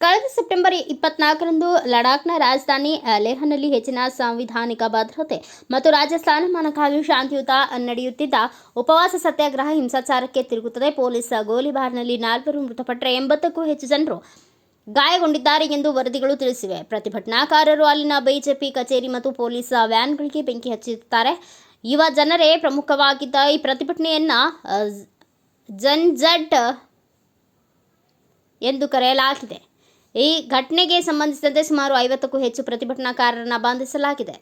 ಕಳೆದ ಸೆಪ್ಟೆಂಬರ್ ಇಪ್ಪತ್ನಾಲ್ಕರಂದು ಲಡಾಖ್ನ ರಾಜಧಾನಿ ಲೇಹನಲ್ಲಿ ಹೆಚ್ಚಿನ ಸಾಂವಿಧಾನಿಕ ಭದ್ರತೆ ಮತ್ತು ರಾಜ್ಯ ಸ್ಥಾನಮಾನಕ್ಕಾಗಿ ಶಾಂತಿಯುತ ನಡೆಯುತ್ತಿದ್ದ ಉಪವಾಸ ಸತ್ಯಾಗ್ರಹ ಹಿಂಸಾಚಾರಕ್ಕೆ ತಿರುಗುತ್ತದೆ. ಪೊಲೀಸ್ ಗೋಲಿಬಾರ್ನಲ್ಲಿ ನಾಲ್ವರು ಮೃತಪಟ್ಟರೆ ಎಂಬತ್ತಕ್ಕೂ ಹೆಚ್ಚು ಜನರು ಗಾಯಗೊಂಡಿದ್ದಾರೆ ಎಂದು ವರದಿಗಳು ತಿಳಿಸಿವೆ. ಪ್ರತಿಭಟನಾಕಾರರು ಅಲ್ಲಿನ ಬಿಜೆಪಿ ಕಚೇರಿ ಮತ್ತು ಪೊಲೀಸ್ ವ್ಯಾನ್ಗಳಿಗೆ ಬೆಂಕಿ ಹಚ್ಚುತ್ತಾರೆ ಯುವ ಜನರೇ ಪ್ರಮುಖವಾಗಿದ್ದ ಈ ಪ್ರತಿಭಟನೆಯನ್ನು ಅ, ಜನ್ಜಟ್ ಎಂದು ಕರೆಯಲಾಗಿದೆ. ಈ ಘಟನೆಗೆ ಸಂಬಂಧಿಸಿದಂತೆ ಸುಮಾರು ಐವತ್ತಕ್ಕೂ ಹೆಚ್ಚು ಪ್ರತಿಭಟನಾಕಾರರನ್ನು ಬಂಧಿಸಲಾಗಿದೆ.